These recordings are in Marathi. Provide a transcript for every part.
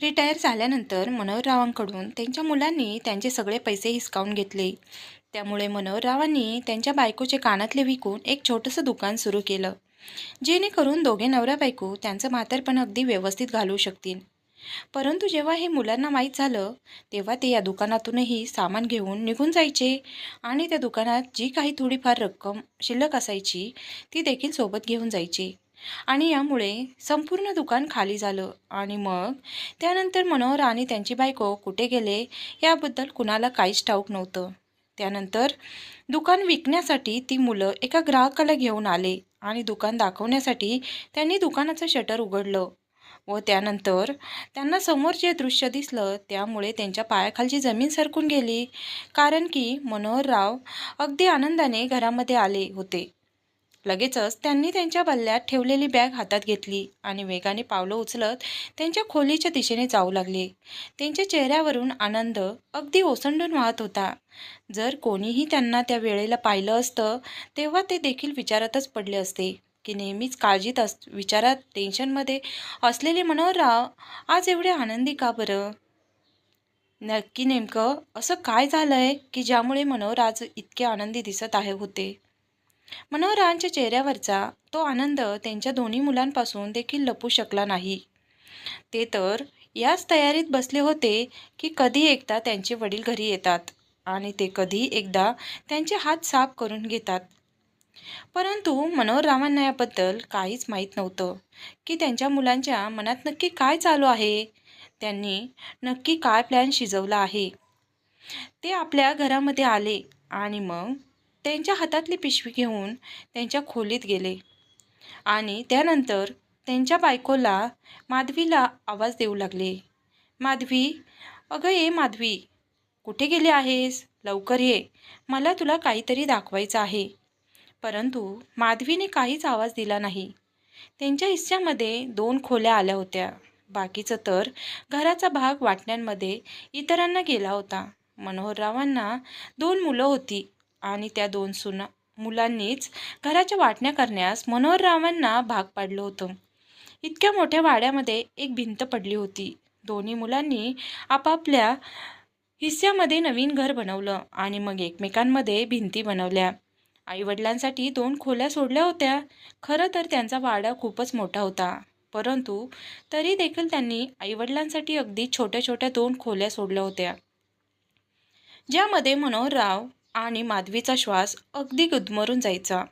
रिटायर झाल्यानंतर मनोहररावांकडून त्यांच्या मुलांनी त्यांचे सगळे पैसे हिसकावून घेतले. त्यामुळे मनोहररावांनी त्यांच्या बायकोचे कानातले विकून एक छोटंसं दुकान सुरू केलं. जेणेकरून दोघे नवरा बायको त्यांचं म्हातारपण अगदी व्यवस्थित घालवू शकतील. परंतु जेव्हा हे मुलांना माहीत झालं तेव्हा ते या दुकानातूनही सामान घेऊन निघून जायचे आणि त्या दुकानात जी काही थोडीफार रक्कम शिल्लक असायची ती देखील सोबत घेऊन जायचे. आणि यामुळे संपूर्ण दुकान खाली झालं. आणि मग त्यानंतर मनोहर आणि त्यांची बायको कुठे गेले याबद्दल कुणाला काहीच ठाऊक नव्हतं. त्यानंतर दुकान विकण्यासाठी ती मुलं एका ग्राहकाला घेऊन आले आणि दुकान दाखवण्यासाठी त्यांनी दुकानाचं शटर उघडलं व त्यानंतर त्यांना समोर जे दृश्य दिसलं त्यामुळे त्यांच्या पायाखालची जमीन सरकून गेली. कारण की मनोहरराव अगदी आनंदाने घरामध्ये आले होते. लगेचच त्यांनी त्यांच्या बल्ल्यात ठेवलेली बॅग हातात घेतली आणि वेगाने पावलं उचलत त्यांच्या खोलीच्या दिशेने जाऊ लागले. त्यांच्या चेहऱ्यावरून आनंद अगदी ओसंडून वाहत होता. जर कोणीही त्यांना त्या वेळेला पाहिलं असतं तेव्हा ते देखील विचारातच पडले असते की नेहमीच काळजीत अस विचारात टेन्शनमध्ये असलेले मनोहरराव आज एवढे आनंदी का बरं? नक्की नेमकं असं काय झालं आहे की ज्यामुळे मनोहर आज इतके आनंदी दिसत आहे होते? मनोहरांच्या चेहऱ्यावरचा तो आनंद त्यांच्या दोन्ही मुलांपासून देखील लपू शकला नाही. ते तर याच तयारीत बसले होते की कधी एकदा त्यांचे वडील घरी येतात आणि ते कधी एकदा त्यांचे हात साफ करून घेतात. परंतु मनोहररावांना याबद्दल काहीच माहीत नव्हतं की त्यांच्या मुलांच्या मनात नक्की काय चालू आहे त्यांनी नक्की काय प्लॅन शिजवला आहे. ते आपल्या घरामध्ये आले आणि मग त्यांच्या हातातली पिशवी घेऊन त्यांच्या खोलीत गेले. आणि त्यानंतर त्यांच्या बायकोला माधवीला आवाज देऊ लागले. माधवी अगं ये माधवी कुठे गेली आहेस? लवकर ये. मला तुला काहीतरी दाखवायचं आहे. परंतु माधवीने काहीच आवाज दिला नाही. त्यांच्या हिस्स्यामध्ये दोन खोल्या आल्या होत्या. बाकीचं तर घराचा भाग वाटण्यांमध्ये इतरांना गेला होता. मनोहररावांना दोन मुलं होती. आणि त्या दोन सुना मुलांनीच घराच्या वाटण्या करण्यास मनोहररावांना भाग पाडलं होतं. इतक्या मोठ्या वाड्यामध्ये एक भिंत पडली होती. दोन्ही मुलांनी आपापल्या हिस्स्यामध्ये नवीन घर बनवलं आणि मग एकमेकांमध्ये भिंती बनवल्या. आईवडिलांसाठी दोन खोल्या सोडल्या होत्या. खरं तर त्यांचा वाडा खूपच मोठा होता. परंतु तरी देखील त्यांनी आईवडिलांसाठी अगदी छोट्या छोट्या दोन खोल्या सोडल्या होत्या. ज्यामध्ये मनोहरराव आणि माधवीचा श्वास अगदी गुदमरून जायचा.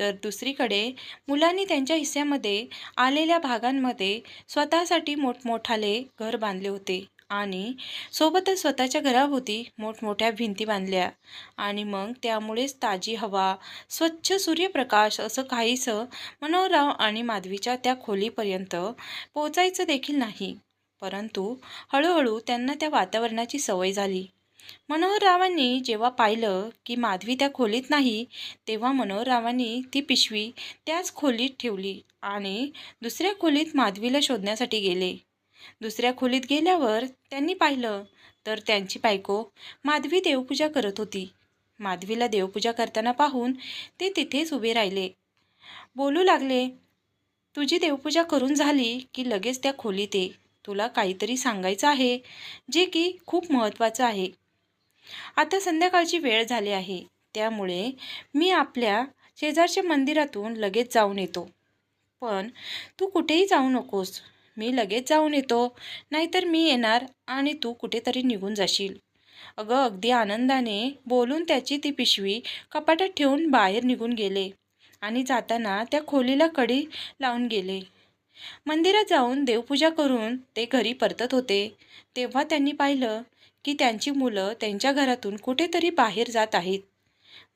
तर दुसरीकडे मुलांनी त्यांच्या हिस्स्यामध्ये आलेल्या भागांमध्ये स्वतःसाठी मोठमोठाले घर बांधले होते आणि सोबतच स्वतःच्या घराभोवती मोठमोठ्या भिंती बांधल्या. आणि मग त्यामुळेच ताजी हवा स्वच्छ सूर्यप्रकाश असं काहीसं मनोहरराव आणि माधवीच्या त्या खोलीपर्यंत पोचायचं देखील नाही. परंतु हळूहळू त्यांना त्या वातावरणाची सवय झाली. मनोहररावांनी जेव्हा पाहिलं की माधवी त्या खोलीत नाही तेव्हा मनोहररावांनी ती पिशवी त्याच खोलीत ठेवली आणि दुसऱ्या खोलीत माधवीला शोधण्यासाठी गेले. दुसऱ्या खोलीत गेल्यावर त्यांनी पाहिलं तर त्यांची बायको माधवी देवपूजा करत होती. माधवीला देवपूजा करताना पाहून ते तिथेच उभे राहिले. बोलू लागले तुझी देवपूजा करून झाली की लगेच त्या खोलीत ये. तुला काहीतरी सांगायचं आहे जे की खूप महत्त्वाचं आहे. आता संध्याकाळची वेळ झाली आहे. त्यामुळे मी आपल्या शेजारच्या मंदिरातून लगेच जाऊन येतो. पण तू कुठेही जाऊ नकोस. मी लगेच जाऊन येतो. नाहीतर मी येणार आणि तू कुठेतरी निघून जाशील. अगं अगदी आनंदाने बोलून त्याची ती पिशवी कपाटात ठेवून बाहेर निघून गेले आणि जाताना त्या खोलीला कडी लावून गेले. मंदिरात जाऊन देवपूजा करून ते घरी परतत होते. तेव्हा त्यांनी पाहिलं की त्यांची मुलं त्यांच्या घरातून कुठेतरी बाहेर जात आहेत.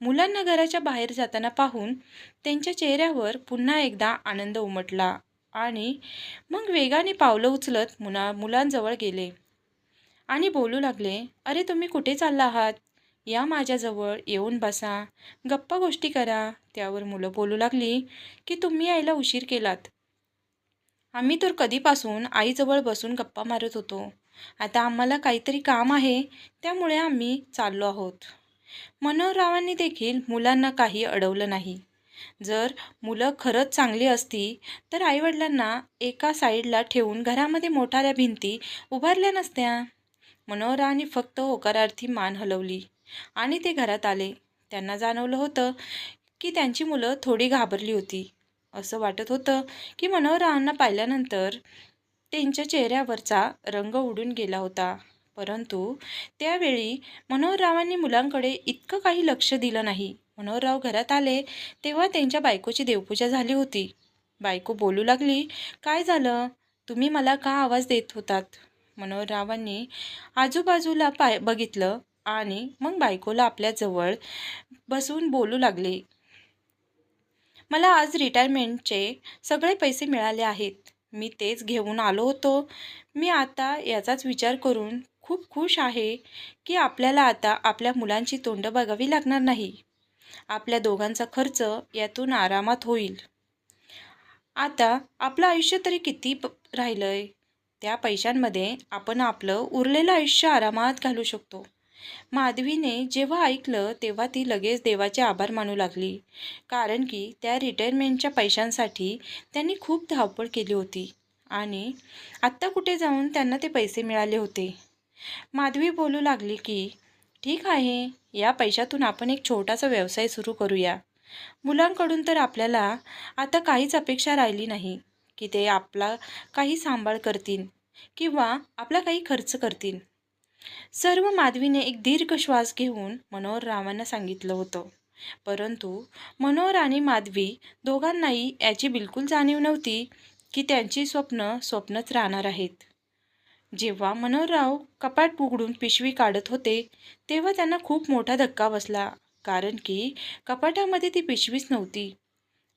मुलांना घराच्या बाहेर जाताना पाहून त्यांच्या चेहऱ्यावर पुन्हा एकदा आनंद उमटला आणि मग वेगाने पावलं उचलत मुला मुलांजवळ गेले. आणि बोलू लागले अरे तुम्ही कुठे चालला आहात? या माझ्याजवळ येऊन बसा. गप्पा गोष्टी करा. त्यावर मुलं बोलू लागली की तुम्ही यायला उशीर केलात. आम्ही तर कधीपासून आईजवळ बसून गप्पा मारत होतो. आता आम्हाला काहीतरी काम आहे त्यामुळे आम्ही चाललो आहोत. मनोहररावांनी देखील मुलांना काही अडवलं नाही. जर मुलं खरंच चांगली असती तर आईवडिलांना एका साईडला ठेवून घरामध्ये मोठाल्या भिंती उभारल्या नसत्या. मनोहरांनी फक्त होकारार्थी मान हलवली आणि ते घरात आले. त्यांना जाणवलं होतं की त्यांची मुलं थोडी घाबरली होती. असं वाटत होतं की मनोहरांना पाहिल्यानंतर त्यांच्या चेहऱ्यावरचा रंग उडून गेला होता. परंतु त्यावेळी मनोहररावांनी मुलांकडे इतकं काही लक्ष दिलं नाही. मनोहरराव घरात आले तेव्हा त्यांच्या बायकोची देवपूजा झाली होती. बायको बोलू लागली काय झालं? तुम्ही मला का आवाज देत होतात? मनोहररावांनी आजूबाजूला पाय बघितलं आणि मग बायकोला आपल्याजवळ बसून बोलू लागले मला आज रिटायरमेंटचे सगळे पैसे मिळाले आहेत. मी तेच घेऊन आलो होतो. मी आता याचाच विचार करून खूप खुश आहे की आपल्याला आता आपल्या मुलांची तोंड बघावी लागणार नाही. आपल्या दोघांचा खर्च यातून आरामात होईल. आता आपलं आयुष्य तरी किती प आहे त्या पैशांमध्ये आपण आपलं उरलेलं आयुष्य आरामात घालू शकतो. माधवीने जेव्हा ऐकलं तेव्हा ती लगेच देवाचे आभार मानू लागली. कारण की त्या रिटायरमेंटच्या पैशांसाठी त्यांनी खूप धावपळ केली होती. आणि आत्ता कुठे जाऊन त्यांना ते पैसे मिळाले होते? माधवी बोलू लागली की ठीक आहे या पैशातून आपण एक छोटासा व्यवसाय सुरू करूया. मुलांकडून तर आपल्याला आता काहीच अपेक्षा राहिली नाही की ते आपला काही सांभाळ करतील किंवा आपला काही खर्च करतील. सर्व माधवीने एक दीर्घ श्वास घेऊन मनोहर रावांना सांगितलं होतं. परंतु मनोहर आणि माधवी दोघांनाही याची बिलकुल जाणीव नव्हती की त्यांची स्वप्न स्वप्नच राहणार आहेत. जेव्हा मनोहरराव कपाट उघडून पिशवी काढत होते तेव्हा त्यांना खूप मोठा धक्का बसला कारण की कपाटामध्ये ती पिशवीच नव्हती.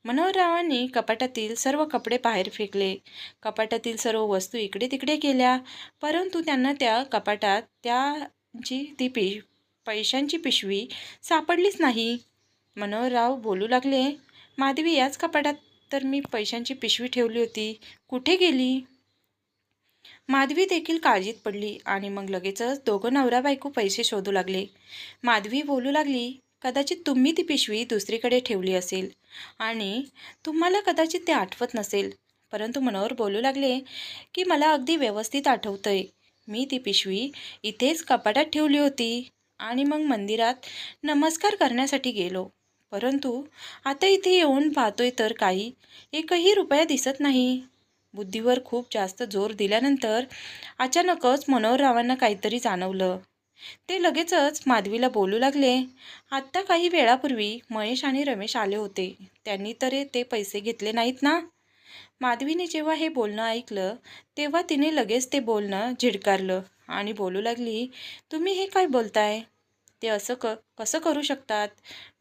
मनोहररावांनी कपाटातील सर्व कपडे बाहेर फेकले. कपाटातील सर्व वस्तू इकडे तिकडे केल्या परंतु त्यांना त्या कपाटात त्याची ती पि पैशांची पिशवी सापडलीच नाही. मनोहरराव बोलू लागले माधवी याच कपाटात तर मी पैशांची पिशवी ठेवली होती. कुठे गेली? माधवी देखील काळजीत पडली आणि मग लगेचच दोघं नवरा बायको पैसे शोधू लागले. माधवी बोलू लागली कदाचित तुम्ही ती पिशवी दुसरीकडे ठेवली असेल. आणि तुम्हाला कदाचित ते आठवत नसेल. परंतु मनोहर बोलू लागले की मला अगदी व्यवस्थित आठवतंय. मी ती पिशवी इथेच कपाटात ठेवली होती आणि मग मंदिरात नमस्कार करण्यासाठी गेलो. परंतु आता इथे येऊन पाहतोय तर काही एकही रुपया दिसत नाही. बुद्धीवर खूप जास्त जोर दिल्यानंतर अचानकच मनोहररावांना काहीतरी जाणवलं. ते लगेचच माधवीला बोलू लागले. आत्ता काही वेळापूर्वी महेश आणि रमेश आले होते. त्यांनी तर ते पैसे घेतले नाहीत ना? माधवीने जेव्हा हे बोलणं ऐकलं तेव्हा तिने लगेच ते बोलणं झिडकारलं आणि बोलू लागली तुम्ही हे काय बोलताय? ते असं क कसं करू शकतात?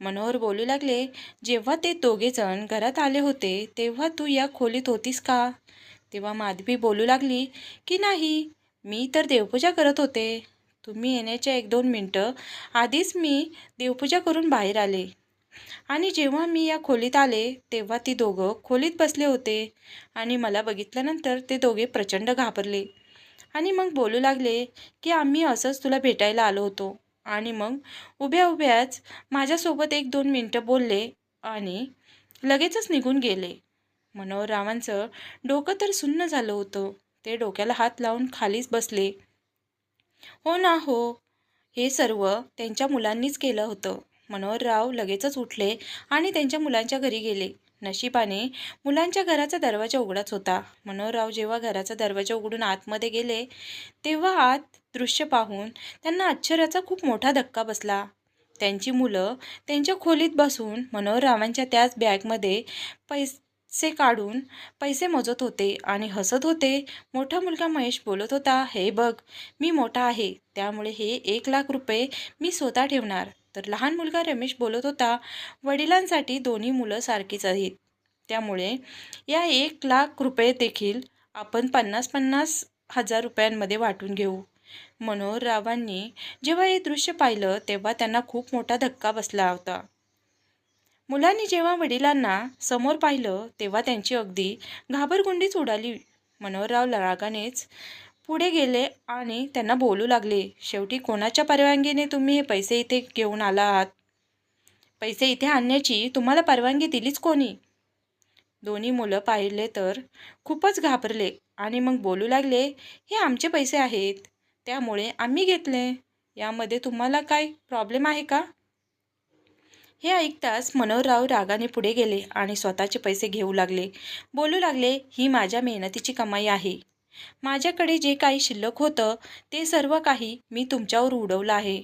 मनोहर बोलू लागले जेव्हा ते दोघेजण घरात आले होते तेव्हा तू या खोलीत होतीस का? तेव्हा माधवी बोलू लागली की नाही मी तर देवपूजा करत होते. तुम्ही येण्याच्या एक दोन मिनटं आधीच मी देवपूजा करून बाहेर आले. आणि जेव्हा मी या खोलीत आले तेव्हा ती दोघं खोलीत बसले होते आणि मला बघितल्यानंतर ते दोघे प्रचंड घाबरले. आणि मग बोलू लागले की आम्ही असंच तुला भेटायला आलो होतो. आणि मग उभ्या उभ्याच माझ्यासोबत एक दोन मिनटं बोलले आणि लगेचच निघून गेले. मनोहररावांचं डोकं तर सुन्न झालं होतं. ते डोक्याला हात लावून खालीच बसले. हो ना हो. हे सर्व त्यांच्या मुलांनीच केलं होतं. मनोहरराव लगेचच उठले आणि त्यांच्या मुलांच्या घरी गेले. नशिबाने मुलांच्या घराचा दरवाजा उघडाच होता. मनोहरराव जेव्हा घराचा दरवाजा उघडून आतमध्ये गेले तेव्हा आत दृश्य पाहून त्यांना आश्चर्याचा खूप मोठा धक्का बसला. त्यांची मुलं त्यांच्या खोलीत बसून मनोहररावांच्या त्याच बॅगमध्ये पैस से काढून पैसे मोजत होते आणि हसत होते. मोठा मुलगा महेश बोलत होता हे बघ मी मोठा आहे त्यामुळे हे एक लाख रुपये मी स्वतः ठेवणार. तर लहान मुलगा रमेश बोलत होता वडिलांसाठी दोन्ही मुलं सारखीच आहेत त्यामुळे या एक लाख रुपये देखील आपण पन्नास पन्नास हजार रुपयांमध्ये वाटून घेऊ. मनोहर रावांनी जेव्हा हे दृश्य पाहिलं तेव्हा त्यांना खूप मोठा धक्का बसला होता. मुलांनी जेव्हा वडिलांना समोर पाहिलं तेव्हा त्यांची अगदी घाबरगुंडीच उडाली. मनोहरराव रागानेच पुढे गेले आणि त्यांना बोलू लागले शेवटी कोणाच्या परवानगीने तुम्ही हे पैसे इथे घेऊन आला आहात पैसे इथे आणण्याची तुम्हाला परवानगी दिलीच कोणी? दोन्ही मुलं पाहिले तर खूपच घाबरले आणि मग बोलू लागले हे आमचे पैसे आहेत त्यामुळे आम्ही घेतले. यामध्ये तुम्हाला काय प्रॉब्लेम आहे का? हे ऐकताच मनोहरराव रागाने पुढे गेले आणि स्वतःचे पैसे घेऊ लागले. बोलू लागले ही माझ्या मेहनतीची कमाई आहे. माझ्याकडे जे काही शिल्लक होतं ते सर्व काही मी तुमच्यावर उडवलं आहे.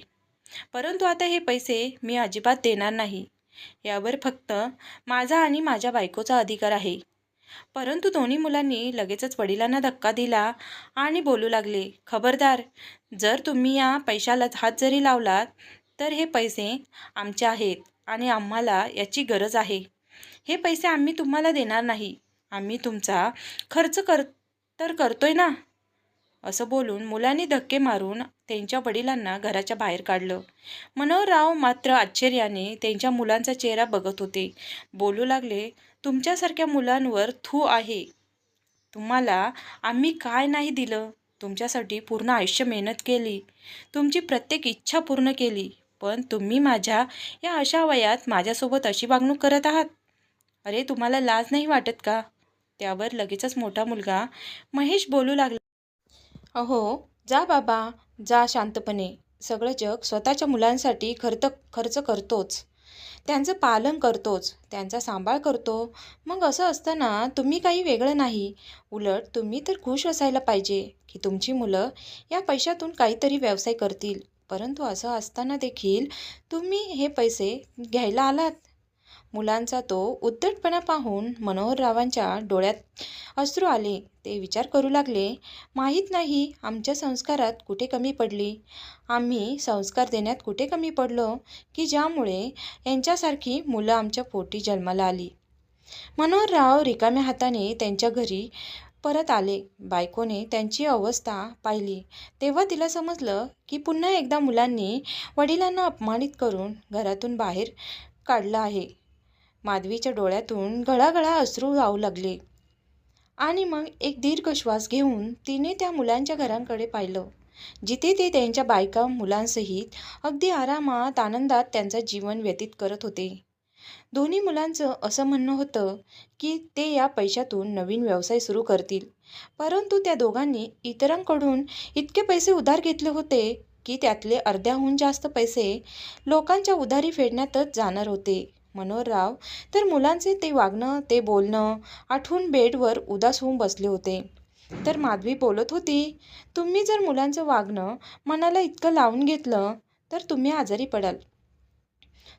परंतु आता हे पैसे मी अजिबात देणार नाही. यावर फक्त माझा आणि माझ्या बायकोचा अधिकार आहे. परंतु दोन्ही मुलांनी लगेचच वडिलांना धक्का दिला आणि बोलू लागले खबरदार जर तुम्ही या पैशाला हात जरी लावलात तर हे पैसे आमचे आहेत. आणि आम्हाला याची गरज आहे. हे पैसे आम्ही तुम्हाला देणार नाही. आम्ही तुमचा खर्च कर तर करतोय ना? असं बोलून मुलांनी धक्के मारून त्यांच्या वडिलांना घराच्या बाहेर काढलं. मनोहरराव मात्र आश्चर्याने त्यांच्या मुलांचा चेहरा बघत होते. बोलू लागले तुमच्यासारख्या मुलांवर थू आहे. तुम्हाला आम्ही काय नाही दिलं? तुमच्यासाठी पूर्ण आयुष्य मेहनत केली. तुमची प्रत्येक इच्छा पूर्ण केली. पण तुम्ही माझ्या या अशा वयात माझ्यासोबत अशी वागणूक करत आहात? अरे तुम्हाला लाज नाही वाटत का? त्यावर लगेचच मोठा मुलगा महेश बोलू लागला. अहो जा बाबा जा शांतपणे. सगळं जग स्वतःच्या मुलांसाठी खर्च खर्च करतोच. त्यांचं पालन करतोच त्यांचा सांभाळ करतो. मग असं असताना तुम्ही काही वेगळं नाही. उलट तुम्ही तर खुश असायला पाहिजे की तुमची मुलं या पैशातून काहीतरी व्यवसाय करतील. परंतु असं असताना देखील तुम्ही हे पैसे घ्यायला आलात? मुलांचा तो उद्धटपणा पाहून मनोहररावांच्या डोळ्यात अश्रू आले. ते विचार करू लागले माहीत नाही आमच्या संस्कारात कुठे कमी पडली. आम्ही संस्कार देण्यात कुठे कमी पडलो की ज्यामुळे यांच्यासारखी मुलं आमच्या पोटी जन्माला आली? मनोहरराव रिकाम्या हाताने त्यांच्या घरी परत आले. बायकोने त्यांची अवस्था पाहिली. तेव्हा तिला समजलं की पुन्हा एकदा मुलांनी वडिलांना अपमानित करून घरातून बाहेर काढलं आहे. माधवीच्या डोळ्यातून गळागळा अश्रू जाऊ लागले. आणि मग एक दीर्घ श्वास घेऊन तिने त्या मुलांच्या घरांकडे पाहिलं. जिथे ते त्यांच्या बायका मुलांसहित अगदी आरामात आनंदात त्यांचं जीवन व्यतीत करत होते. दोन्ही मुलांचं असं म्हणणं होतं की ते या पैशातून नवीन व्यवसाय सुरू करतील. परंतु त्या दोघांनी इतरांकडून इतके पैसे उधार घेतले होते की त्यातले अर्ध्याहून जास्त पैसे लोकांच्या उधारी फेडण्यातच जाणार होते. मनोहरराव तर मुलांचे ते वागणं ते बोलणं आठवून बेडवर उदास होऊन बसले होते. तर माधवी बोलत होती तुम्ही जर मुलांचं वागणं मनाला इतकं लावून घेतलं तर तुम्ही आजारी पडाल.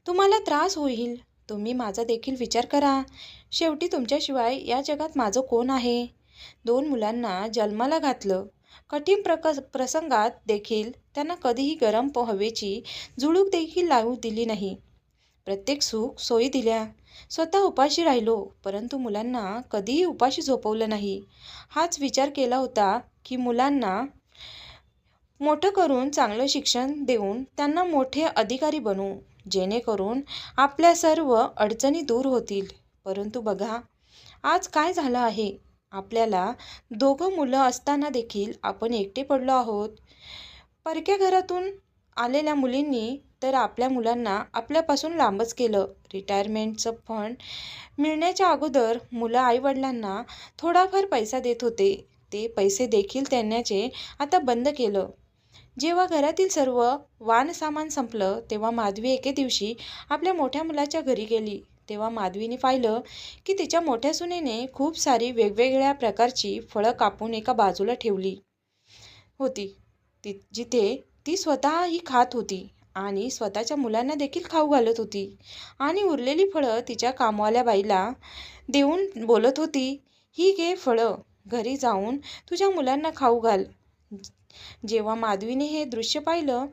तुम्हाला त्रास होईल. तुम्ही माझा देखील विचार करा. शेवटी तुमच्याशिवाय या जगात माझं कोण आहे? दोन मुलांना जन्माला घातलं. कठीण प्रक प्रसंगात देखील त्यांना कधीही गरम हवेची झुळूक देखील लावू दिली नाही. प्रत्येक सुख सोयी दिल्या. स्वतः उपाशी राहिलो परंतु मुलांना कधीही उपाशी झोपवलं नाही. हाच विचार केला होता की मुलांना मोठं करून चांगलं शिक्षण देऊन त्यांना मोठे अधिकारी बनवू जेणेकरून आपल्या सर्व अडचणी दूर होतील. परंतु बघा आज काय झालं आहे? आपल्याला दोघं मुलं असताना देखील आपण एकटे पडलो आहोत. परक्या घरातून आलेल्या मुलींनी तर आपल्या मुलांना आपल्यापासून लांबच केलं. रिटायरमेंटचं फंड मिळण्याच्या अगोदर मुलं आईवडिलांना थोडाफार पैसा देत होते. ते पैसे देखील त्यांच्याचे आता बंद केलं. जेव्हा घरातील सर्व वान सामान संपलं तेव्हा माधवी एके दिवशी आपल्या मोठ्या मुलाच्या घरी गेली. तेव्हा माधवीने पाहिलं की तिच्या मोठ्या सुनेने खूप सारी वेगवेगळ्या प्रकारची फळं कापून एका बाजूला ठेवली होती. ती जिथे ती स्वतःही खात होती आणि स्वतःच्या मुलांना देखील खाऊ घालत होती आणि उरलेली फळं तिच्या कामवाल्या बाईला देऊन बोलत होती ही घे फळं घरी जाऊन तुझ्या मुलांना खाऊ घाल. जेव्हा माधवीने हे दृश्य पाहिलं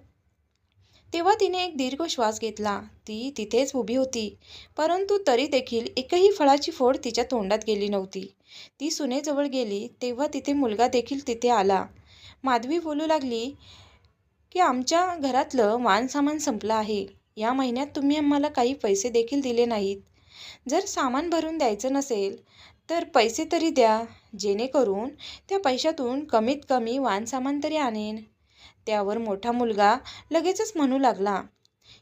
तेव्हा तिने एक दीर्घ श्वास घेतला. ती तिथेच उभी होती परंतु तरी देखील एकही फळाची फोड तिच्या तोंडात गेली नव्हती. ती सुनेजवळ गेली तेव्हा तिथे मुलगा देखील तिथे आला. माधवी बोलू लागली की आमच्या घरातलं वानसामान संपलं आहे. या महिन्यात तुम्ही आम्हाला काही पैसे देखील दिले नाहीत. जर सामान भरून द्यायचं नसेल तर पैसे तरी द्या जेणेकरून त्या पैशातून कमीत कमी वानसामान तरी आणेन. त्यावर मोठा मुलगा लगेचच म्हणू लागला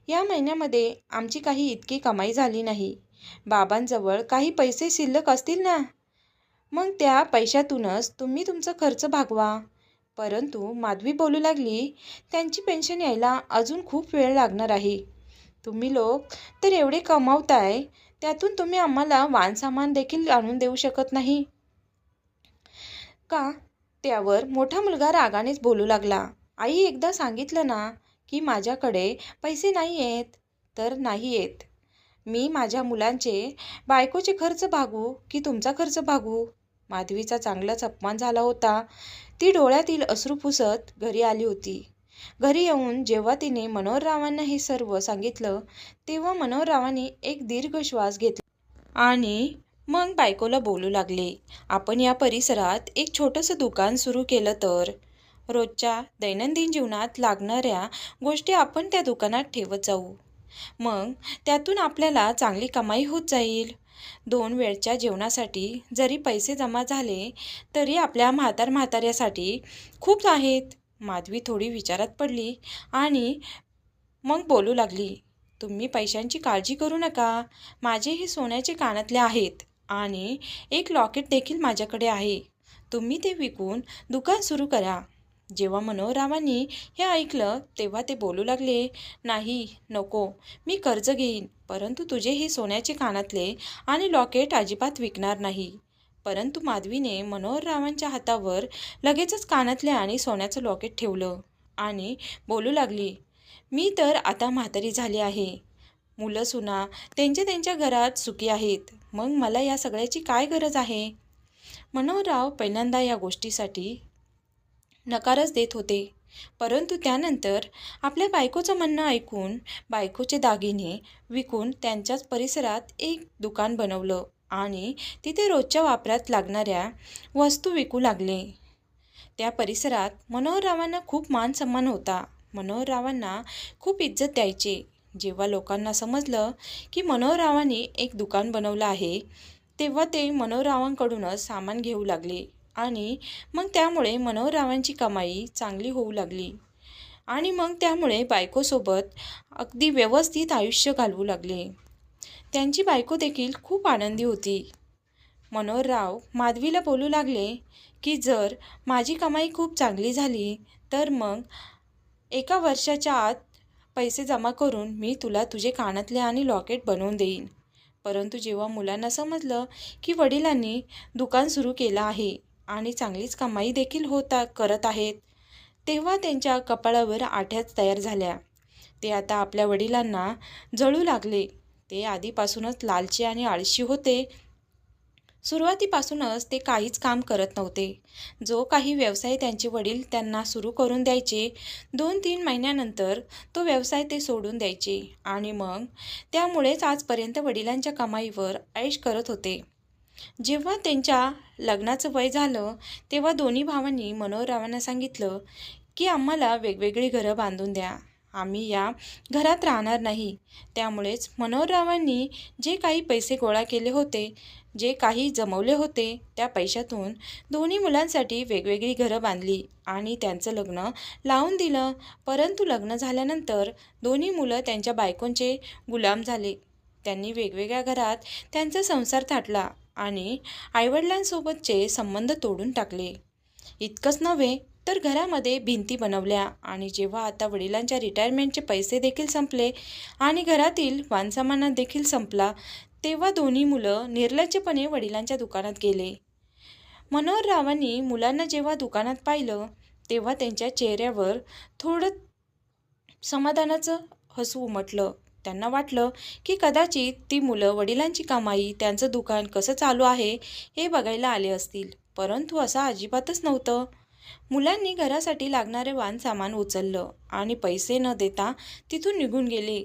या महिन्यामध्ये आमची काही इतकी कमाई झाली नाही. बाबांजवळ काही पैसे शिल्लक असतील ना? मग त्या पैशातूनच तुम्ही तुमचा खर्च भागवा. परंतु माधवी बोलू लागली त्यांची पेन्शन यायला अजून खूप वेळ लागणार आहे. तुम्ही लोक तर एवढे कमावताय त्यातून तुम्ही आम्हाला वानसामान देखील आणून देऊ शकत नाही. का? त्यावर मोठा मुलगा रागानेच बोलू लागला. आई एकदा सांगितलं ना की माझ्याकडे पैसे नाही आहेत तर नाही आहेत मी माझ्या मुलांचे बायकोचे खर्च भागू की तुमचा खर्च भागू? माधवीचा चांगलाच अपमान झाला होता. ती डोळ्यातील अश्रू पुसत घरी आली होती. घरी येऊन जेव्हा तिने मनोहररावांना हे सर्व सांगितलं तेव्हा मनोहररावांनी एक दीर्घ श्वास घेतला आणि मग बायकोला बोलू लागले आपण या परिसरात एक छोटंसं दुकान सुरू केलं तर? रोजच्या दैनंदिन जीवनात लागणाऱ्या गोष्टी आपण त्या दुकानात ठेवत जाऊ. मग त्यातून आपल्याला चांगली कमाई होत जाईल. दोन वेळच्या जेवणासाठी जरी पैसे जमा झाले तरी आपल्या म्हातार म्हाताऱ्यासाठी खूप आहेत. माधवी थोडी विचारात पडली आणि मग बोलू लागली तुम्ही पैशांची काळजी करू नका. माझे हे सोन्याचे कानातले आहेत आणि एक लॉकेट देखील माझ्याकडे आहे. तुम्ही ते विकून दुकान सुरू करा. जेव्हा मनोरामांनी हे ऐकलं तेव्हा ते बोलू लागले नाही नको. मी कर्ज घेईन परंतु तुझे हे सोन्याचे कानातले आणि लॉकेट अजिबात विकणार नाही. परंतु माधवीने मनोहररावांच्या हातावर लगेचच कानातले आणि सोन्याचं लॉकेट ठेवलं आणि बोलू लागली मी तर आता म्हातारी झाली आहे. मुलं सुना त्यांच्या त्यांच्या घरात सुखी आहेत. मग मला या सगळ्याची काय गरज आहे? मनोहरराव पहिल्यांदा या गोष्टीसाठी नकारच देत होते. परंतु त्यानंतर आपल्या बायकोचं म्हणणं ऐकून बायकोचे दागिने विकून त्यांच्याच परिसरात एक दुकान बनवलं. आणि तिथे रोजच्या वापरात लागणाऱ्या वस्तू विकू लागले. त्या परिसरात मनोहररावांना खूप मान सन्मान होता. मनोहररावांना खूप इज्जत द्यायचे. जेव्हा लोकांना समजलं की मनोहररावांनी एक दुकान बनवलं आहे तेव्हा ते मनोहररावांकडूनच सामान घेऊ लागले आणि मग त्यामुळे मनोहररावांची कमाई चांगली होऊ लागली आणि मग त्यामुळे बायकोसोबत अगदी व्यवस्थित आयुष्य घालवू लागले. त्यांची बायको देखील खूप आनंदी होती. मनोहरराव माधवीला बोलू लागले की जर माझी कमाई खूप चांगली झाली तर मग एका वर्षाच्या आत पैसे जमा करून मी तुला तुझे कानातले आणि लॉकेट बनवून देईन. परंतु जेव्हा मुलांना समजलं की वडिलांनी दुकान सुरू केलं आहे आणि चांगलीच कमाई देखील होता करत आहेत तेव्हा त्यांच्या कपाळावर आठ्याच तयार झाल्या. ते आता आपल्या वडिलांना जळू लागले. ते आधीपासूनच लालचे आणि आळशी होते. सुरुवातीपासूनच ते काहीच काम करत नव्हते. जो काही व्यवसाय त्यांचे वडील त्यांना सुरू करून द्यायचे दोन तीन महिन्यानंतर तो व्यवसाय ते सोडून द्यायचे आणि मग त्यामुळेच आजपर्यंत वडिलांच्या कमाईवर ऐश करत होते. जेव्हा त्यांच्या लग्नाचं वय झालं तेव्हा दोन्ही भावांनी मनोहररावांना सांगितलं की आम्हाला वेगवेगळी घरं बांधून द्या. आम्ही या घरात राहणार नाही. त्यामुळेच मनोहररावांनी जे काही पैसे गोळा केले होते जे काही जमवले होते त्या पैशातून दोन्ही मुलांसाठी वेगवेगळी घरं बांधली आणि त्यांचं लग्न लावून दिलं. परंतु लग्न झाल्यानंतर दोन्ही मुलं त्यांच्या बायकोंचे गुलाम झाले. त्यांनी वेगवेगळ्या घरात त्यांचा संसार थाटला आणि आईवडिलांसोबतचे संबंध तोडून टाकले. इतकंच नव्हे तर घरामध्ये भिंती बनवल्या आणि जेव्हा आता वडिलांच्या रिटायरमेंटचे पैसे देखील संपले आणि घरातील वानसामाना देखील संपला तेव्हा दोन्ही मुलं निर्लज्जपणे वडिलांच्या दुकानात गेले. मनोहररावांनी मुलांना जेव्हा दुकानात पाहिलं तेव्हा त्यांच्या चेहऱ्यावर थोडं समाधानाचं हसू उमटलं. त्यांना वाटलं की कदाचित ती मुलं वडिलांची कमाई त्यांचं दुकान कसं चालू आहे हे बघायला आले असतील. परंतु असं अजिबातच नव्हतं. मुलांनी घरासाठी लागणारे वान सामान उचललं आणि पैसे न देता तिथून निघून गेले.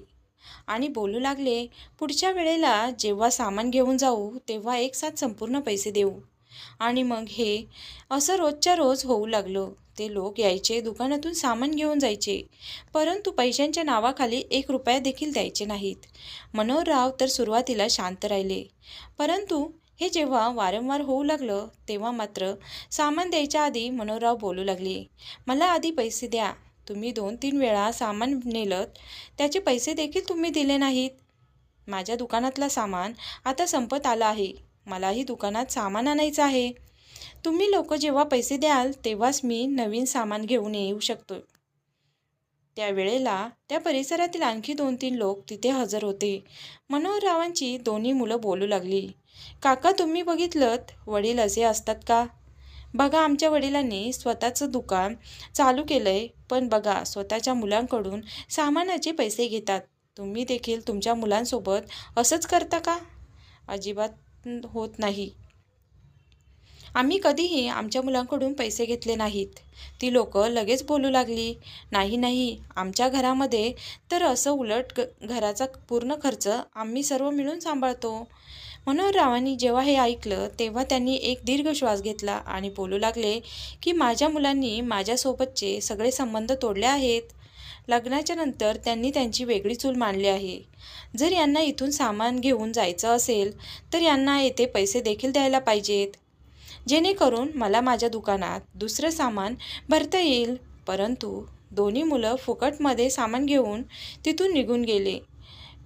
आणि बोलू लागले पुढच्या वेळेला जेव्हा सामान घेऊन जाऊ तेव्हा एक साथ संपूर्ण पैसे देऊ. आणि मग हे असं रोजच्या रोज होऊ लागलं. ते लोक यायचे दुकानातून सामान घेऊन जायचे. परंतु पैशांच्या नावाखाली एक रुपया देखील द्यायचे नाहीत. मनोहरराव तर सुरुवातीला शांत राहिले. परंतु हे जेव्हा वारंवार होऊ लागलं तेव्हा मात्र सामान द्यायच्या आधी मनोराव बोलू लागले मला आधी पैसे द्या. तुम्ही दोन तीन वेळा सामान नेलं त्याचे पैसे देखील तुम्ही दिले नाहीत. माझ्या दुकानातलं सामान आता संपत आलं आहे. मलाही दुकानात सामान आणायचं आहे. तुम्ही लोक जेव्हा पैसे द्याल तेव्हाच मी नवीन सामान घेऊन येऊ शकतो. त्यावेळेला त्या परिसरातील आणखी दोन तीन लोक तिथे हजर होते. मनोहररावांची दोन्ही मुलं बोलू लागली. काका तुम्ही बघितलं वडील असे असतात का? बघा आमच्या वडिलांनी स्वतःचं दुकान चालू केलं आहे पण बघा स्वतःच्या मुलांकडून सामानाचे पैसे घेतात. तुम्ही देखील तुमच्या मुलांसोबत असंच करता का? अजिबात होत नाही. आम्ही कधीही आमच्या मुलांकडून पैसे घेतले नाहीत. ती लोक लगेच बोलू लागली नाही नाही आमच्या घरामध्ये तर असं उलट घराचा पूर्ण खर्च आम्ही सर्व मिळून सांभाळतो. मनोहररावांनी जेव्हा हे ऐकलं तेव्हा त्यांनी एक दीर्घ श्वास घेतला आणि बोलू लागले की माझ्या मुलांनी माझ्यासोबतचे सगळे संबंध तोडले आहेत. लग्नाच्या नंतर त्यांनी त्यांची वेगळी चूल मांडली आहे. जर यांना इथून सामान घेऊन जायचं असेल तर यांना येथे पैसे देखील द्यायला पाहिजेत. जेणेकरून मला माझ्या दुकानात दुसरं सामान भरता येईल. परंतु दोन्ही मुलं फुकटमध्ये सामान घेऊन तिथून निघून गेले.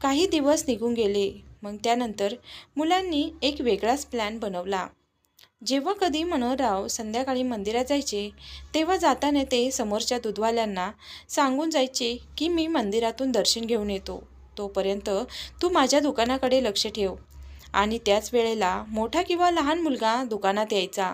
काही दिवस निघून गेले. मग त्यानंतर मुलांनी एक वेगळाच प्लॅन बनवला. जेव्हा कधी मनोहरराव संध्याकाळी मंदिरात जायचे तेव्हा जाताना ते समोरच्या दूधवाल्यांना सांगून जायचे की मी मंदिरातून दर्शन घेऊन येतो. तोपर्यंत तू माझ्या दुकानाकडे लक्ष ठेव. आणि त्याच वेळेला मोठा किंवा लहान मुलगा दुकानात यायचा.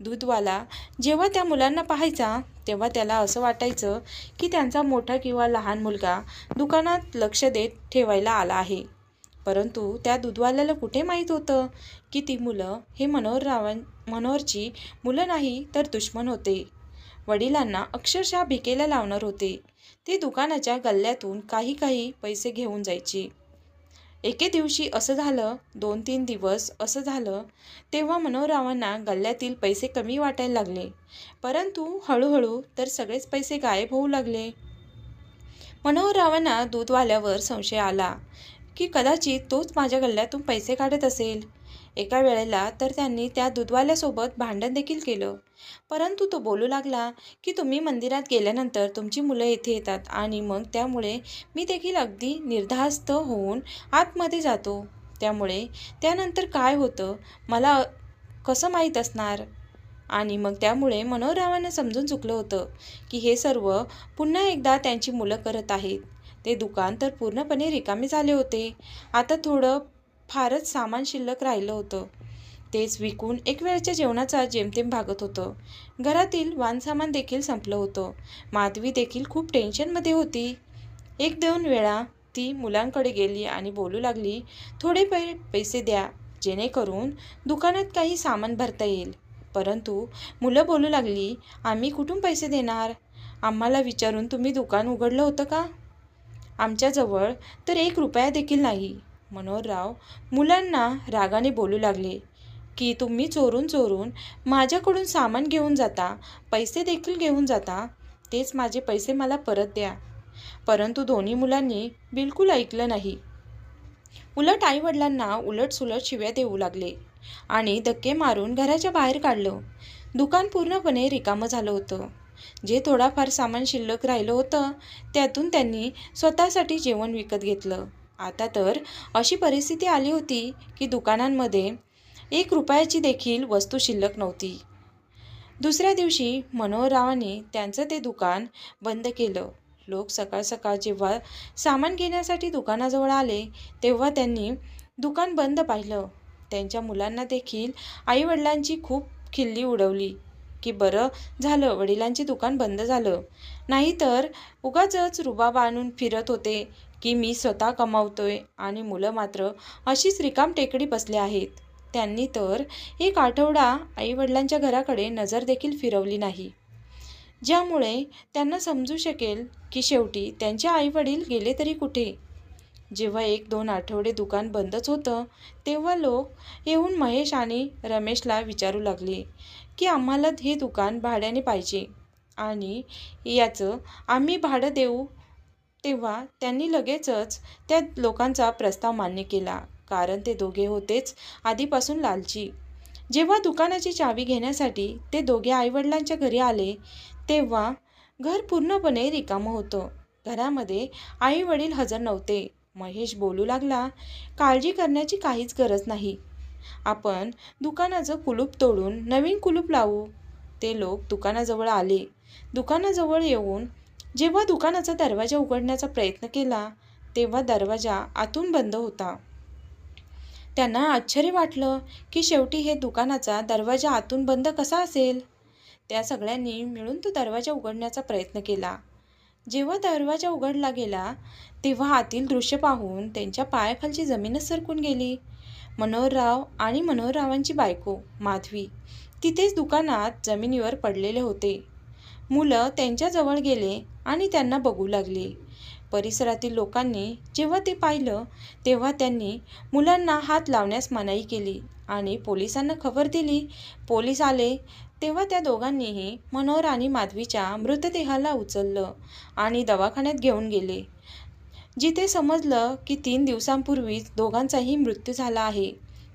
दूधवाला जेव्हा त्या मुलांना पाहायचा तेव्हा त्याला असं वाटायचं की त्यांचा मोठा किंवा लहान मुलगा दुकानात लक्ष देत ठेवायला आला आहे. परंतु त्या दूधवाल्याला कुठे माहीत होतं की ती मुलं हे मनोहररावां मनोहरची मुलं नाही तर दुश्मन होते. वडिलांना अक्षरशः भिकेला लावणार होते. ते दुकानाच्या गल्ल्यातून काही काही पैसे घेऊन जायचे. एके दिवशी असं झालं दोन तीन दिवस असं झालं तेव्हा मनोहररावांना गल्ल्यातील पैसे कमी वाटायला लागले. परंतु हळूहळू तर सगळेच पैसे गायब होऊ लागले. मनोहररावांना दूधवाल्यावर संशय आला. की कदाचित तोच माझ्या गल्ल्यातून पैसे काढत असेल. एका वेळेला तर त्यांनी त्या दूधवाल्यासोबत भांडण देखील केलं. परंतु तो बोलू लागला की तुम्ही मंदिरात गेल्यानंतर तुमची मुलं येथे येतात आणि मग त्यामुळे मी देखील अगदी निर्धास्त होऊन आतमध्ये जातो. त्यामुळे त्यानंतर काय होतं मला कसं माहीत असणार? आणि मग त्यामुळे मनोरावानं समजून चुकलं होतं की हे सर्व पुन्हा एकदा त्यांची मुलं करत आहेत. ते दुकान तर पूर्णपणे रिकामे झाले होते. आता थोडं फारच सामान शिल्लक राहिलं होतं. तेच विकून एक वेळच्या जेवणाचा जेमतेम भागत होतं. घरातील वानसामान देखील संपलं होतं. माधवी देखील खूप टेन्शनमध्ये होती. एक दोन वेळा ती मुलांकडे गेली आणि बोलू लागली थोडे पै पैसे द्या जेणेकरून दुकानात काही सामान भरता येईल. परंतु मुलं बोलू लागली आम्ही कुठून पैसे देणार? आम्हाला विचारून तुम्ही दुकान उघडलं होतं का? आमच्याजवळ तर एक रुपया देखील नाही. मनोहरराव मुलांना रागाने बोलू लागले की तुम्ही चोरून चोरून माझ्याकडून सामान घेऊन जाता पैसे देखील घेऊन जाता? तेच माझे पैसे मला परत द्या. परंतु दोन्ही मुलांनी बिलकुल ऐकलं नाही. उलट आईवडिलांना उलट सुलट शिव्या देऊ लागले आणि धक्के मारून घराच्या बाहेर काढलं. दुकान पूर्णपणे रिकामं झालं होतं. जे थोडाफार सामान शिल्लक राहिलं होतं त्यातून त्यांनी स्वतःसाठी जेवण विकत घेतलं. आता तर अशी परिस्थिती आली होती की दुकानांमध्ये एक रुपयाची देखील वस्तू शिल्लक नव्हती. दुसऱ्या दिवशी मनोहररावांनी त्यांचं ते दुकान बंद केलं. लोक सकाळ सकाळ जेव्हा सामान घेण्यासाठी दुकानाजवळ आले तेव्हा त्यांनी दुकान बंद पाहिलं. त्यांच्या मुलांना देखील आईवडिलांची खूप खिल्ली उडवली. की बरं झालं वडिलांचे दुकान बंद झालं. नाहीतर उगाच रुबाब आणून फिरत होते की मी स्वतः कमावतोय आणि मुलं मात्र अशीच रिकाम टेकडी बसले आहेत. त्यांनी तर एक आठवडा आईवडिलांच्या घराकडे नजर देखील फिरवली नाही. ज्यामुळे त्यांना समजू शकेल की शेवटी त्यांचे आईवडील गेले तरी कुठे? जेव्हा एक दोन आठवडे दुकान बंदच होतं तेव्हा लोक येऊन महेश आणि रमेशला विचारू लागले. की आम्हाला हे दुकान भाड्याने पाहिजे. आणि याचं आम्ही भाडं देऊ. तेव्हा त्यांनी लगेचच त्या लोकांचा प्रस्ताव मान्य केला. कारण ते दोघे होतेच आधीपासून लालची. जेव्हा दुकानाची चावी घेण्यासाठी ते दोघे आईवडिलांच्या घरी आले तेव्हा घर पूर्णपणे रिकामं होतं. घरामध्ये आई वडील हजर नव्हते. महेश बोलू लागला काळजी करण्याची काहीच गरज नाही. आपण दुकानाचं कुलूप तोडून नवीन कुलूप लावू. ते लोक दुकानाजवळ आले. दुकानाजवळ येऊन जेव्हा दुकानाचा दरवाजा उघडण्याचा प्रयत्न केला तेव्हा दरवाजा आतून बंद होता. त्यांना आश्चर्य वाटलं की शेवटी हे दुकानाचा दरवाजा आतून बंद कसा असेल? त्या सगळ्यांनी मिळून तो दरवाजा उघडण्याचा प्रयत्न केला. जेव्हा दरवाजा उघडला गेला तेव्हा आतील दृश्य पाहून त्यांच्या पायाखालची जमीनच सरकून गेली. मनोहरराव आणि मनोहररावांची बायको माधवी. तिथेच दुकानात जमिनीवर पडलेले होते. मुलं त्यांच्याजवळ गेले आणि त्यांना बघू लागले. परिसरातील लोकांनी जेव्हा ते पाहिलं तेव्हा त्यांनी मुलांना हात लावण्यास मनाई केली आणि पोलिसांना खबर दिली. पोलीस आले तेव्हा त्या दोघांनीही मनोहर आणि माधवीच्या मृतदेहाला उचललं आणि दवाखान्यात घेऊन गेले. जिथे समजलं की तीन दिवसांपूर्वीच दोघांचाही मृत्यू झाला आहे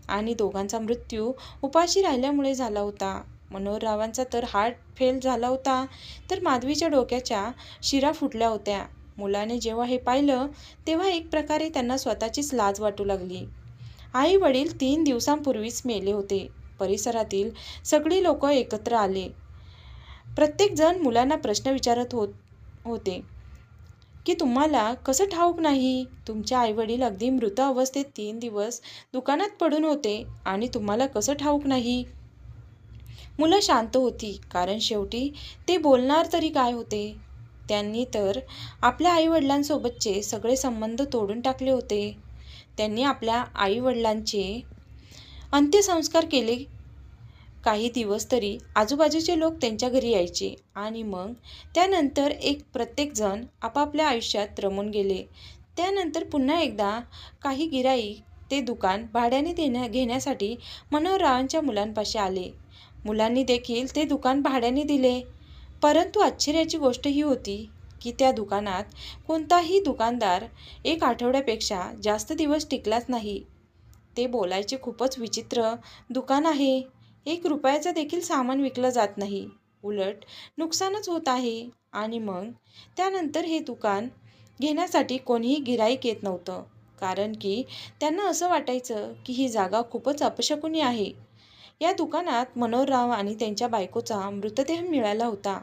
आणि दोघांचा मृत्यू उपाशी राहिल्यामुळे झाला होता. मनोहररावांचा तर हार्ट फेल झाला होता तर माधवीच्या डोक्याच्या शिरा फुटल्या होत्या. मुलाने जेव्हा हे पाहिलं तेव्हा एक प्रकारे त्यांना स्वतःचीच लाज वाटू लागली. आई वडील तीन दिवसांपूर्वीच मेले होते. परिसरातील सगळी लोक एकत्र आले. प्रत्येकजण मुलांना प्रश्न विचारत होत होते. की तुम्हाला कसं ठाऊक नाही? तुमचे आईवडील अगदी मृत अवस्थेत तीन दिवस दुकानात पडून होते आणि तुम्हाला कसं ठाऊक नाही? मुलं शांत होती कारण शेवटी ते बोलणार तरी काय होते? त्यांनी तर आपल्या आईवडिलांसोबतचे सगळे संबंध तोडून टाकले होते. त्यांनी आपल्या आईवडिलांचे अंत्यसंस्कार केले काही दिवस तरी आजूबाजूचे लोक त्यांच्या घरी यायचे आणि मग त्यानंतर एक प्रत्येकजण आपापल्या आयुष्यात रमून गेले. त्यानंतर पुन्हा एकदा काही गिराई ते दुकान भाड्याने देण्या घेण्यासाठी मनोहररावांच्या मुलांपाशी आले. मुलांनी देखील ते दुकान भाड्याने दिले. परंतु आश्चर्याची गोष्ट ही होती की त्या दुकानात कोणताही दुकानदार एक आठवड्यापेक्षा जास्त दिवस टिकलाच नाही. ते बोलायचे खूपच विचित्र दुकान आहे. एक रुपयाचं देखील सामान विकलं जात नाही. उलट नुकसानच होत आहे. आणि मग? त्यानंतर हे दुकान घेण्यासाठी कोणीही गिराईक येत नव्हतं. कारण की त्यांना असं वाटायचं की ही जागा खूपच अपशकुनी आहे. या दुकानात मनोहरराव आणि त्यांच्या बायकोचा मृतदेह मिळाला होता.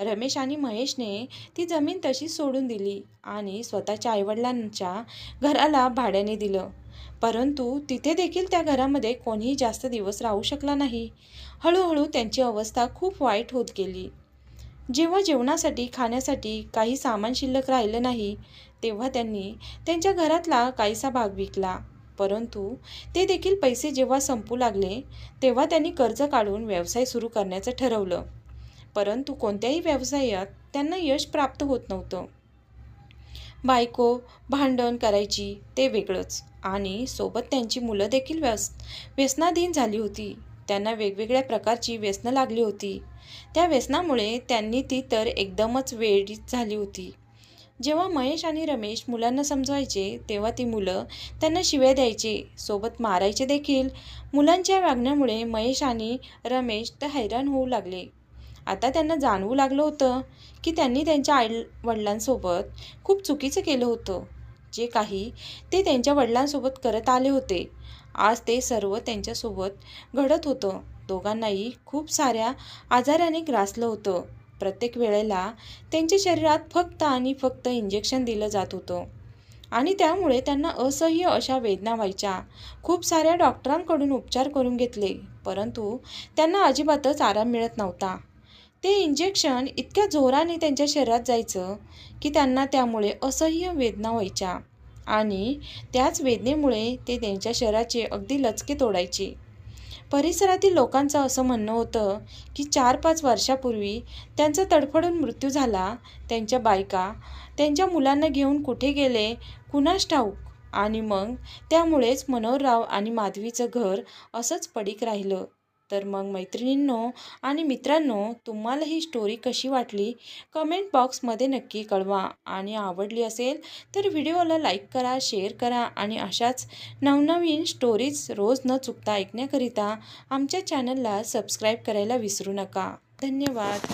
रमेश आणि महेशने ती जमीन तशीच सोडून दिली आणि स्वतःच्या आईवडिलांच्या घराला भाड्याने दिलं. परंतु तिथे देखील त्या घरामध्ये कोणीही जास्त दिवस राहू शकला नाही. हळूहळू त्यांची अवस्था खूप वाईट होत गेली. जेव्हा जेवणासाठी खाण्यासाठी काही सामान शिल्लक राहिलं नाही तेव्हा त्यांनी त्यांच्या घरातला काहीसा भाग विकला. परंतु ते देखील पैसे जेव्हा संपू लागले तेव्हा त्यांनी कर्ज काढून व्यवसाय सुरू करण्याचं ठरवलं. परंतु कोणत्याही व्यवसायात त्यांना यश प्राप्त होत नव्हतं. बायको भांडण करायची ते वेगळंच. आणि सोबत त्यांची मुलं देखील व्यस व्यसनाधीन झाली होती. त्यांना वेगवेगळ्या प्रकारची व्यसनं लागली होती. त्या व्यसनामुळे त्यांनी ती तर एकदमच वेळीच झाली होती. जेव्हा महेश आणि रमेश मुलांना समजवायचे तेव्हा ती मुलं त्यांना शिव्या द्यायचे सोबत मारायचे देखील. मुलांच्या वागण्यामुळे महेश आणि रमेश तर हैराण होऊ लागले. आता त्यांना जाणवू लागलं होतं की त्यांनी त्यांच्या आई वडिलांसोबत खूप चुकीचं केलं होतं. जे काही ते त्यांच्या वडिलांसोबत करत आले होते. आज ते सर्व त्यांच्यासोबत घडत होतं. दोघांनाही खूप साऱ्या आजाराने ग्रासलं होतं. प्रत्येक वेळेला त्यांच्या शरीरात फक्त आणि फक्त इंजेक्शन दिलं जात होतं. आणि त्यामुळे त्यांना असह्य अशा वेदना व्हायच्या. खूप साऱ्या डॉक्टरांकडून उपचार करून घेतले. परंतु त्यांना अजिबातच आराम मिळत नव्हता. ते इंजेक्शन इतक्या जोराने त्यांच्या शरीरात जायचं की त्यांना त्यामुळे असह्य वेदना व्हायच्या. आणि त्याच वेदनेमुळे ते त्यांच्या शरीराचे अगदी लचके तोडायचे. परिसरातील लोकांचं असं म्हणणं होतं की चार पाच वर्षापूर्वी त्यांचा तडफडून मृत्यू झाला. त्यांच्या बायका त्यांच्या मुलांना घेऊन कुठे गेले? कुणास ठाऊक? आणि मग त्यामुळेच मनोहरराव आणि माधवीचं घर असंच पडीक राहिलं. तर मग मैत्रिणींनो आणि मित्रांनो तुम्हाला ही स्टोरी कशी वाटली? कमेंट बॉक्समध्ये नक्की कळवा. आणि आवडली असेल तर व्हिडिओला लाईक करा शेअर करा आणि अशाच नवनवीन स्टोरीज रोज न चुकता ऐकण्याकरिता आमच्या चॅनलला सबस्क्राईब करायला विसरू नका. धन्यवाद.